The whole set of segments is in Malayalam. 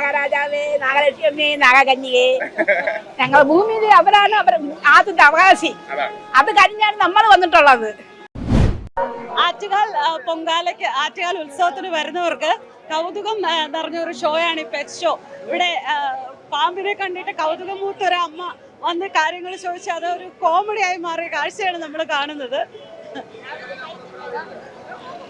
നാഗരാജാവേ നാഗലക്ഷ്മിയമ്മേ നാഗകന്യകേ. ഞങ്ങൾ ഭൂമിയിൽ അവരാണ് അവർ ആദ്യത്തെ അവകാശി. അത് കഴിഞ്ഞാണ് നമ്മൾ വന്നിട്ടുള്ളത്. ആറ്റുകാൽ പൊങ്കാലയ്ക്ക് ആറ്റുകാൽ ഉത്സവത്തിന് വരുന്നവർക്ക് കൗതുകം നിറഞ്ഞ ഒരു ഷോയാണ് ഈ പെറ്റ് ഷോ ഇവിടെ പാമ്പിനെ കണ്ടിട്ട് കൗതുകം മൂത്ത ഒരു അമ്മ വന്ന് കാര്യങ്ങൾ ചോദിച്ച് അത് ഒരു കോമഡി ആയി മാറിയ കാഴ്ചയാണ് നമ്മൾ കാണുന്നത് അവർ പാമ്പിനെ വളർത്തിയിട്ടില്ല ഇത്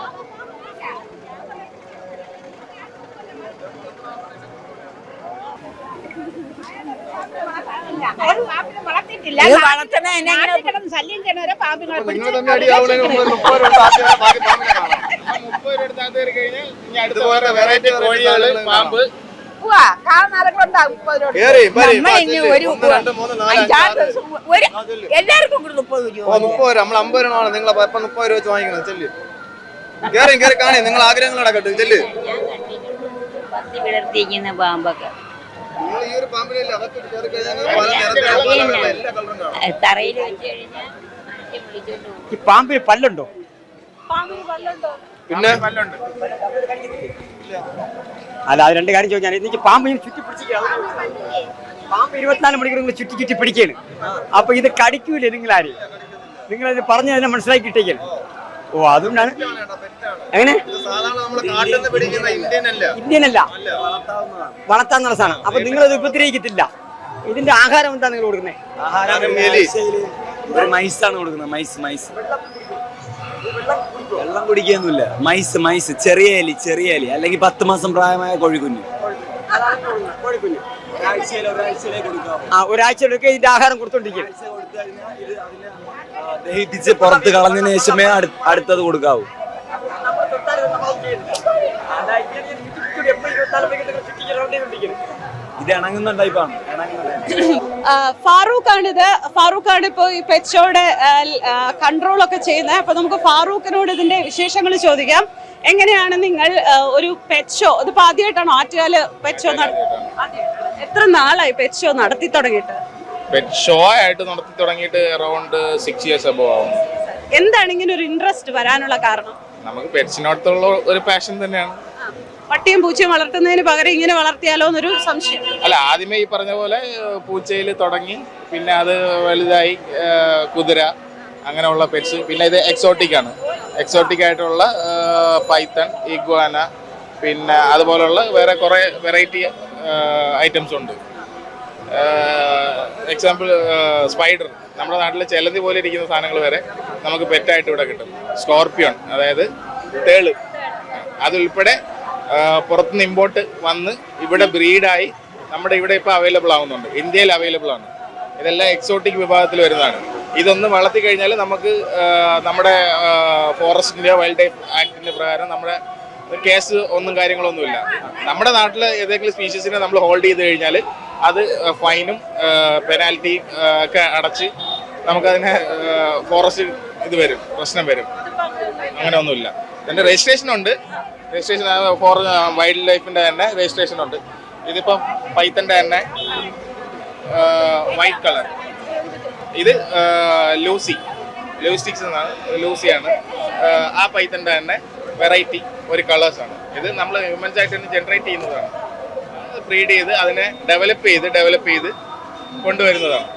വളർത്തണ എന്നെ നാട്ടിൽ കിടന്ന് ശല്യം ചെയ്യുന്നവരെ പാമ്പിനെ നിങ്ങൾ തന്നെ അടിയാവുന്നതിന് മുമ്പ് മുപ്പത് രൂപ കൊടുത്ത് ആദ്യം ബാക്കി പാമ്പിനെ കാണാം. മുപ്പത് രൂപ എടുത്ത് അത് കയറി കഴിഞ്ഞാൽ ഇനി അടുത്ത വേറെ വെറൈറ്റി കോഴികൾ പാമ്പ്. എല്ലാവർക്കും മുപ്പത് രൂപ മുപ്പത് രൂപ നമ്മൾ അമ്പത് രൂപ നിങ്ങൾ ഇപ്പൊ മുപ്പത് രൂപ വെച്ച് വാങ്ങിക്കണം ചെല്ല്. കേറി കേറി കാണേ. നിങ്ങൾ ആഗ്രഹങ്ങൾ നടക്കട്ടെ ചെല്ല്. പത്തി വിടർത്തിയിരിക്കുന്ന പാമ്പൊക്കെ. തറയിൽ വെച്ച് കഴിഞ്ഞാൽ മനുഷ്യൻ വിളിച്ചോണ്ട് പോകും. ഈ പാമ്പിന് പല്ലുണ്ടോ? പാമ്പിന് പല്ലുണ്ടോ? പിന്നെ? പല്ലുണ്ട്. അല്ല അത് രണ്ട് കാര്യം ചോദിച്ചാൽ എനിക്ക് പാമ്പ് ചുറ്റി പിടിച്ചിരിക്കുകയാണ് പാമ്പ് ഇരുപത്തിനാല് മണിക്കൂർ നിങ്ങൾ ചുറ്റി ചുറ്റി പിടിക്കാണ് അപ്പൊ ഇത് കടിക്കൂലേ നിങ്ങളാര്? നിങ്ങളത് പറഞ്ഞു തന്നെ മനസ്സിലാക്കി ഇട്ടേക്കൽ ഓ അതുകൊണ്ടാണ്. എങ്ങനെ? ഇന്ത്യനല്ല. സാധാരണ നമ്മൾ കാട്ടിൽ പിടിക്കുന്ന ഇന്ത്യൻ അല്ല ഇന്ത്യൻ അല്ല അല്ല വളർത്താവുന്നതാണ്. വളർത്താന്നുള്ള സാധനം അപ്പൊ നിങ്ങളത് ഉപദ്രവിക്കത്തില്ല. ഇതിന്റെ ആഹാരം എന്താ നിങ്ങൾ കൊടുക്കുന്നത്? ആഹാരം മൈസാണ് കൊടുക്കുന്നത്. Mice mice. വെള്ളം കുടിക്കൊന്നുമില്ല മൈസ് മൈസ്. ചെറിയ എലി ചെറിയ എലി അല്ലെങ്കിൽ പത്ത് മാസം പ്രായമായ കോഴിക്കുഞ്ഞ്. ആ ഒരാഴ്ചയിലൊക്കെ ഇതിന്റെ ആഹാരം കൊടുത്തോണ്ടിരിക്കുക ദഹിപ്പിച്ച് പുറത്ത് കളഞ്ഞതിന് ശേഷമേ അടു- അടുത്തത് കൊടുക്കാവൂ. ഇത് ഇണങ്ങുന്ന ടൈപ്പാണ്. ഇണങ്ങുന്ന type. ഫാറൂഖ് ആണ് ഇത് ഫാറൂഖ് ആണ് ഇപ്പോൾ ഈ പെച്ചോടെ കൺട്രോൾ ഒക്കെ ചെയ്യുന്നത്. അപ്പൊ നമുക്ക് ഫാറൂഖിനോട് ഇതിന്റെ വിശേഷങ്ങൾ ചോദിക്കാം. എങ്ങനെയാണ് നിങ്ങൾ ഒരു പെച്ചോ ഷോ ഇതിപ്പോ ആദ്യമായിട്ടാണോ ആറ്റുകാൽ പെച്ചോ എത്ര നാളായി പെച്ചോ നടത്തി തുടങ്ങിയിട്ട്? പെറ്റ് ഷോ ആയിട്ട് നടത്തി തുടങ്ങിയിട്ട് അറൗണ്ട് സിക്സ് ഇയേഴ്സ് അബോ ആവും. എന്താണ് ഇങ്ങനെ ഒരു ഇൻട്രസ്റ്റ് വരാനുള്ള കാരണം? നമുക്ക് പെറ്റ്സിനോടത്തുള്ള ഒരു പാഷൻ തന്നെയാണ്. പട്ടിയും പൂച്ചയും വളർത്തുന്നതിന് പകരം ഇങ്ങനെ വളർത്തിയാലോ എന്നൊരു സംശയം. അല്ല ആദ്യമേ ഈ പറഞ്ഞ പോലെ പൂച്ചയിൽ തുടങ്ങി പിന്നെ അത് വലുതായി കുതിര അങ്ങനെയുള്ള പെറ്റ്സ് പിന്നെ ഇത് എക്സോട്ടിക് ആണ്. എക്സോട്ടിക് ആയിട്ടുള്ള പൈത്തൺ ഇഗ്വാന പിന്നെ അതുപോലുള്ള വേറെ കുറേ വെറൈറ്റി ഐറ്റംസ് ഉണ്ട്. എക്സാമ്പിൾ സ്പൈഡർ നമ്മുടെ നാട്ടിൽ ചെലന്തി പോലെ ഇരിക്കുന്ന സാധനങ്ങൾ വരെ നമുക്ക് പെറ്റായിട്ട് ഇവിടെ കിട്ടും. സ്കോർപ്പിയോൺ അതായത് തേൾ. അതുൾപ്പെടെ പുറത്തുനിന്ന് ഇമ്പോർട്ട് വന്ന് ഇവിടെ ബ്രീഡായി നമ്മുടെ ഇവിടെ ഇപ്പോൾ അവൈലബിൾ ആവുന്നുണ്ട്. ഇന്ത്യയിൽ അവൈലബിൾ ആണ്. ഇതെല്ലാം എക്സോട്ടിക് വിഭാഗത്തിൽ വരുന്നതാണ്. ഇതൊന്ന് വളർത്തി കഴിഞ്ഞാൽ നമുക്ക് നമ്മുടെ ഫോറസ്റ്റിന്റെയോ വൈൽഡ് ലൈഫ് ആക്ടിന്റെ പ്രകാരം നമ്മുടെ കേസ് ഒന്നും കാര്യങ്ങളൊന്നുമില്ല. നമ്മുടെ നാട്ടിൽ ഏതെങ്കിലും സ്പീഷീസിനെ നമ്മൾ ഹോൾഡ് ചെയ്ത് കഴിഞ്ഞാൽ അത് ഫൈനും പെനാൽറ്റിയും ഒക്കെ അടച്ച് നമുക്കതിനെ ഫോറസ്റ്റ് ഇത് വരും പ്രശ്നം വരും. അങ്ങനെ ഒന്നുമില്ല എന്റെ രജിസ്ട്രേഷൻ ഉണ്ട് രജിസ്ട്രേഷൻ ഫോർ വൈൽഡ് ലൈഫിന്റെ തന്നെ രജിസ്ട്രേഷൻ ഉണ്ട് ഇതിപ്പം പൈത്തന്റെ തന്നെ വൈറ്റ് കളർ. ഇത് ലൂസി. ലൂസ്റ്റിക്സ് എന്നാണ് ലൂസിയാണ്. ആ, പൈത്തന്റെ തന്നെ വെറൈറ്റി ഒരു കളേഴ്സാണ്. ഇത് നമ്മൾ ഹ്യൂമൻസ് ആയിട്ട് തന്നെ ജനറേറ്റ് ചെയ്യുന്നതാണ്. ബ്രീഡ് ചെയ്ത് അതിനെ ഡെവലപ്പ് ചെയ്ത് ഡെവലപ്പ് ചെയ്ത് കൊണ്ടുവരുന്നതാണ്.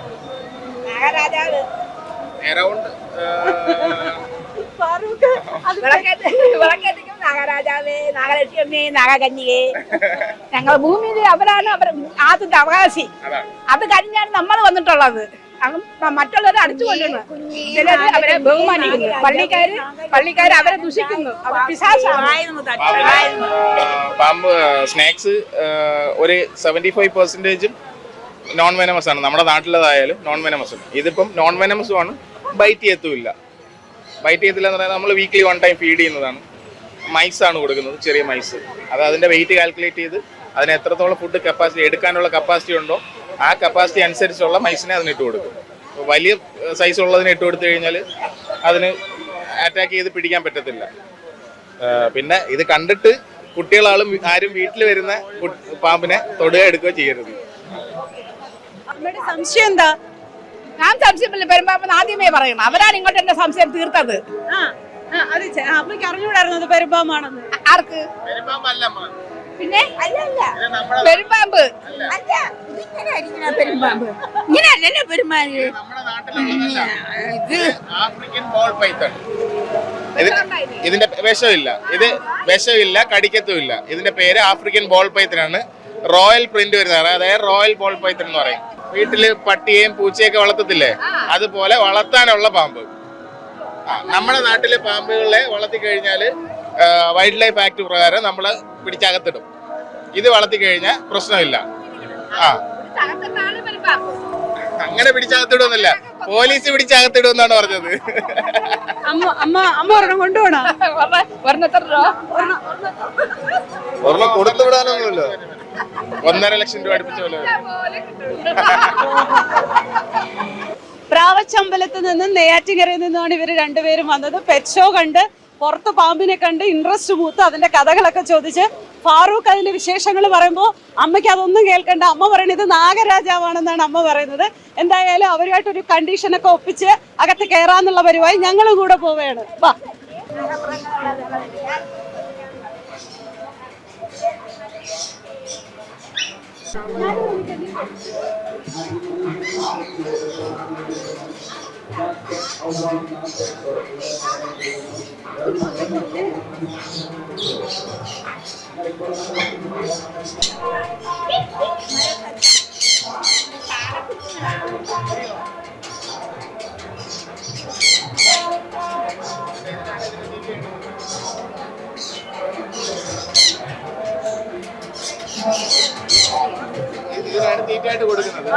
വിളക്കേറ്റ് നാഗരാജാവേ നാഗലക്ഷ്മി നാഗകന്യകേ. ഞങ്ങൾ ഭൂമിയിൽ അവരാണ് അവർ ആദ്യത്തെ അവകാശി. അത് കഴിഞ്ഞാണ് നമ്മൾ വന്നിട്ടുള്ളത്. മറ്റുള്ളവരെ അടിച്ചു കൊല്ലുന്നു. ചിലത് അവരെ ബഹുമാനിക്കുന്നു. പള്ളിക്കാര് പള്ളിക്കാര് അവരെ ദുഷിക്കുന്നു. പാമ്പ് സ്നാക്സ് ഒരു സെവന്റി ഫൈവ് പെർസെന്റേജും നോൺ വെനമസ് ആണ്. നമ്മുടെ നാട്ടിലതായാലും നോൺ വെനമസ് ആണ്. ഇതിപ്പം നോൺ വെനമസും ആണ്. ബൈറ്റ് ചെയ്യത്തുമില്ല. ബൈറ്റ് ചെയ്യത്തില്ല എന്ന് പറഞ്ഞാൽ നമ്മൾ വീക്ക്ലി വൺ ടൈം ഫീഡ് ചെയ്യുന്നതാണ്. മൈസ് ആണ് കൊടുക്കുന്നത് ചെറിയ മൈസ് അത് അതിന്റെ വെയിറ്റ് കാൽക്കുലേറ്റ് ചെയ്ത് അതിന് എത്രത്തോളം ഫുഡ് കപ്പാസിറ്റി എടുക്കാനുള്ള കപ്പാസിറ്റി ഉണ്ടോ ആ കപ്പാസിറ്റി അനുസരിച്ചുള്ള മൈസിനെ അതിന് ഇട്ട് കൊടുക്കും. വലിയ സൈസ് ഉള്ളതിന് ഇട്ട് കൊടുത്തു കഴിഞ്ഞാൽ അതിന് അറ്റാക്ക് ചെയ്ത് പിടിക്കാൻ പറ്റത്തില്ല. പിന്നെ ഇത് കണ്ടിട്ട് കുട്ടികളാളും ആരും വീട്ടിൽ വരുന്ന പാമ്പിനെ തൊടുക എടുക്കുകയോ ചെയ്യരുത്. സംശയം എന്താ? ഞാൻ സംശയമില്ല. പെരുമ്പാമ്പെന്ന് ആദ്യമേ പറയണം. അവരാണ് ഇങ്ങോട്ട് എന്റെ സംശയം തീർത്തത്. അത് പെരുമ്പാമ്പാണെന്ന്. ആർക്ക്? പിന്നെ പെരുമ്പാമ്പ്. പെരുമ്പാമ്പ്. ഇങ്ങനെ അല്ലല്ലോ നാട്ടിലുള്ളതല്ല. ഇത് ആഫ്രിക്കൻ ബോൾ പൈത്തൺ. ഇതിന്റെ വിഷമില്ല. ഇത് വിഷമില്ല കടിക്കത്തുമില്ല. ഇതിന്റെ പേര് ആഫ്രിക്കൻ ബോൾ പൈത്തനാണ് റോയൽ പ്രിന്റ് വരുന്നതാണ്. അതായത് റോയൽ ബോൾ പൈത്തൺ എന്ന് പറയും. വീട്ടിൽ പട്ടിയെയും പൂച്ചയൊക്കെ വളർത്തത്തില്ലേ? അതുപോലെ വളർത്താനുള്ള പാമ്പ്. നമ്മുടെ നാട്ടിലെ പാമ്പുകളെ വളർത്തി കഴിഞ്ഞാൽ വൈൽഡ് ലൈഫ് ആക്ട് പ്രകാരം നമ്മൾ പിടിച്ചകത്തിടും. ഇത് വളർത്തി കഴിഞ്ഞാൽ പ്രശ്നമില്ല. ആ. അങ്ങനെ പിടിച്ചകത്തിടുന്നില്ല. പോലീസ് പിടിച്ചകത്തിടുമെന്നാണ് പറഞ്ഞത്. അമ്മ അമ്മ അമ്മ ഒരെണ്ണം കൊടുത്തു വിടാനൊന്നുമില്ല ഒന്നര ലക്ഷം രൂപ അടുപ്പിച്ച പോലെ. പ്രാവച്ചമ്പലത്ത് നിന്നും നെയ്യാറ്റിങ്കരയിൽ നിന്നുമാണ് ഇവർ രണ്ടുപേരും വന്നത്. പെറ്റ് ഷോ കണ്ട് പുറത്ത് പാമ്പിനെ കണ്ട് ഇൻട്രസ്റ്റ് മൂത്ത് അതിന്റെ കഥകളൊക്കെ ചോദിച്ച് ഫാറൂഖ് അതിന്റെ വിശേഷങ്ങൾ പറയുമ്പോൾ അമ്മയ്ക്ക് അതൊന്നും കേൾക്കണ്ട. അമ്മ പറയുന്നത് നാഗരാജാവാണെന്നാണ് അമ്മ പറയുന്നത്. എന്തായാലും അവരുമായിട്ട് അവരുമായിട്ടൊരു കണ്ടീഷനൊക്കെ ഒപ്പിച്ച് അകത്ത് കയറാന്നുള്ള പരിപാടി ഞങ്ങളും കൂടെ പോവുകയാണ്. വാ. ഇത് ഇതിനാണ് തീറ്റയായിട്ട് കൊടുക്കുന്നത്.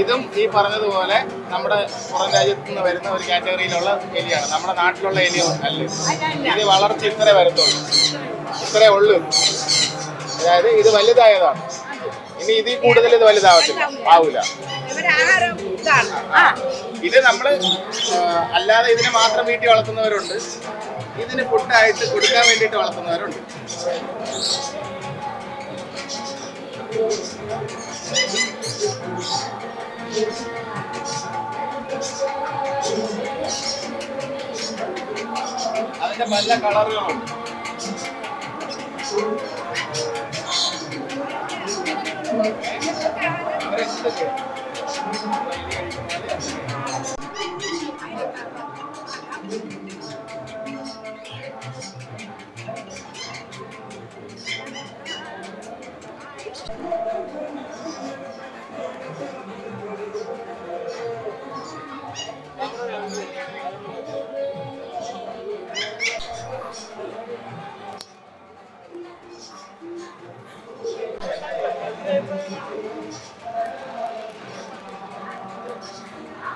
ഇതും ഈ പറഞ്ഞതുപോലെ നമ്മുടെ പുറം രാജ്യത്ത് നിന്ന് വരുന്ന ഒരു കാറ്റഗറിയിലുള്ള എലിയാണ്. നമ്മുടെ നാട്ടിലുള്ള എലി അല്ല? ഇത് വളർച്ച ഇത്രേ വരത്തുള്ളൂ. ഇത്രേ ഉള്ളൂ. അതായത് ഇത് വലുതായതാണ്. ഇനി ഇതിൽ കൂടുതൽ ഇത് വലുതാവത്തില്ല. ആവൂല. ഇത് നമ്മൾ അല്ലാതെ ഇതിനെ മാത്രം വീട്ടിൽ വളർത്തുന്നവരുണ്ട്. ഇതിന് ഫുഡായിട്ട് കൊടുക്കാൻ വേണ്ടിയിട്ട് വളർത്തുന്നവരുണ്ട്. അതിന്റെ പല കളറുകളുണ്ട്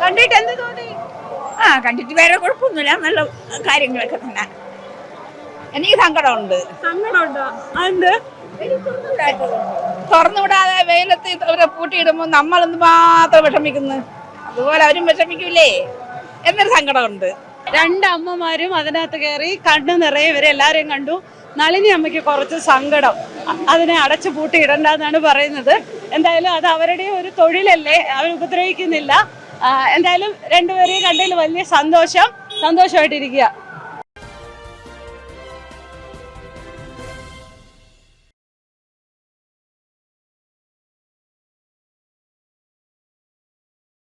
കണ്ടിട്ട് എന്ത് തോന്നി? ആ കണ്ടിട്ട് വേറെ കുഴപ്പമൊന്നുമില്ല. നല്ല കാര്യങ്ങളൊക്കെ തന്നെ. എനിക്ക് സങ്കടമുണ്ട്. തുറന്നുവിടാതെ വെയിലത്ത് അവരെ പൂട്ടിയിടുമ്പോൾ നമ്മളൊന്ന് മാത്രം വിഷമിക്കുന്നു? അതുപോലെ അവരും വിഷമിക്കൂലേ? എന്നൊരു സങ്കടമുണ്ട്. രണ്ട് അമ്മമാരും അതിനകത്ത് കയറി കണ്ണു നിറയെ ഇവരെ എല്ലാരെയും കണ്ടു. നളിനി അമ്മയ്ക്ക് കുറച്ച് സങ്കടം. അതിനെ അടച്ചു പൂട്ടി ഇടണ്ടെന്നാണ് പറയുന്നത്. എന്തായാലും അത് അവരുടെ ഒരു തൊഴിലല്ലേ? അവർ ഉപദ്രവിക്കുന്നില്ല. എന്തായാലും രണ്ടുപേരെയും കണ്ടതിൽ വലിയ സന്തോഷം. സന്തോഷമായിട്ടിരിക്കുക.